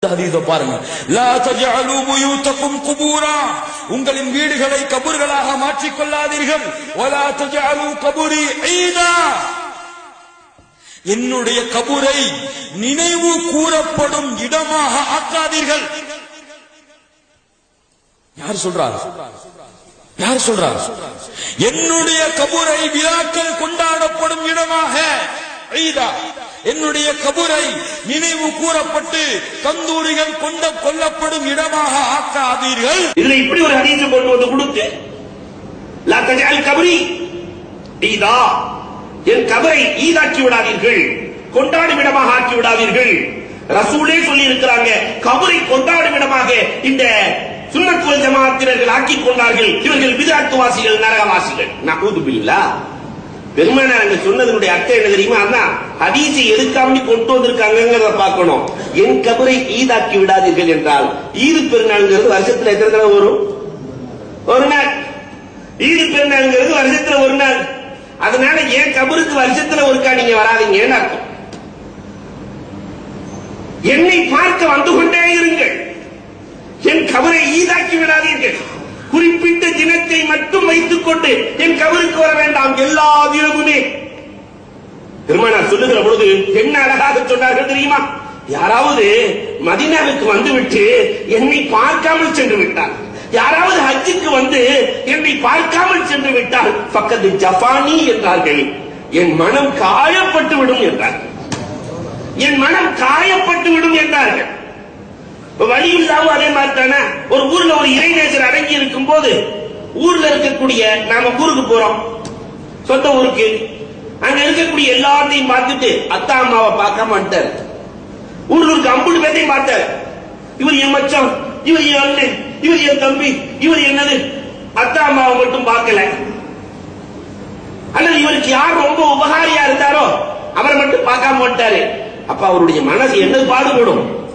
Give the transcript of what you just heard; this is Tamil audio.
பாருங்க. உங்களின் வீடுகளை கபூர்களாக மாற்றிக் கொள்ளாதீர்கள் என்னுடைய கபூரை நினைவு கூறப்படும் இடமாக ஆக்காதீர்கள். யார் சொல்றார்? யார் சொல்றார்? என்னுடைய கபூரை விழாக்கள் கொண்டாடப்படும் இடமாக ஈதா. என்னுடைய கபூரை நினைவு கூறப்பட்டு கந்தூரிகள் கொண்ட கொல்லப்படும் இடமாக ஆக்காதீர்கள். இதுல இப்படி ஒரு ஹதீஸ் கொண்டு வந்து கொடுத்து லா கபரி ஈதா. என் கபரை ஈதாக்கி விடாதீர்கள் கொண்டாடும் இடமாக ஆக்கி விடாதீர்கள். ரசூலே சொல்லி இருக்கிறாங்க கபரை கொண்டாடும் இடமாக இந்த சுன்னத்துவல் ஜமாத்தினர்கள் ஆக்கிக் கொண்டார்கள். இவர்கள் விதாத்துவாசிகள் நரகவாசிகள். நான் பில்லா. பெருமானார் அங்க சொன்னதனுடைய அர்த்தம் என்ன தெரியுமா? அதான் ஹதீஸை எதுக்காண்டி கொண்டு வந்திருக்காங்கிறத பார்க்கணும். என் கபரை ஈதாக்கி விடாதீர்கள் என்றால் ஈது பெருநாள்ங்கிறது வருஷத்துல எத்தனை தடவை வரும்? ஒரு நாள். ஈது பெருநாள்ங்கிறது வருஷத்துல ஒரு நாள். அதனால என் கபருக்கு வருஷத்துல ஒருக்கா நீங்க வராதீங்கன்னு அர்த்தம். என்னை பார்க்க வந்து கொண்டே இருங்கள். என் கபரை ஈதாக்கி விடாதீர்கள். குறிப்பிட்ட தினத்தை மட்டும் வைத்துக் கவருக்கு வர வேண்டாம் எல்லா தினமுமே பெருமானார் சொல்லுகிற பொழுது என்ன அழகாக சொன்னார்கள் தெரியுமா? யாராவது மதினாவுக்கு வந்துவிட்டு என்னை பார்க்காமல் சென்று விட்டார். யாராவது ஹஜ்ஜுக்கு வந்து என்னை பார்க்காமல் சென்று விட்டால் பக்கத்து ஜப்பானி என்றார்கள். என் மனம் காயப்பட்டு விடும் என்றார்கள் என் மனம் காயப்பட்டு விடும் என்றார்கள். வழியில்லாவும் அதே மாதிரி தானே ஒரு ஊர்ல ஒரு இறைநேசர் அடங்கி இருக்கும் போது ஊர்ல இருக்கக்கூடிய நாம ஊருக்கு போறோம். சொந்த ஊருக்கு. அங்க இருக்கக்கூடிய எல்லாத்தையும் பார்த்துட்டு அத்தா அம்மாவை பார்க்காம வந்துட்டார். ஊர்ல இருக்க அம்புடு பேரையும் பார்த்தார். இவர் என் மச்சம் இவர் என் அண்ணன் இவர் என் தம்பி இவர் என்னது? அத்தா அம்மாவை மட்டும் பார்க்கல. அல்லது இவருக்கு யார் ரொம்ப உபகாரியா இருந்தாரோ அவரை மட்டும் பார்க்காம வந்துட்டாரு. அப்ப அவருடைய மனசு என்ன பாடுபடும்?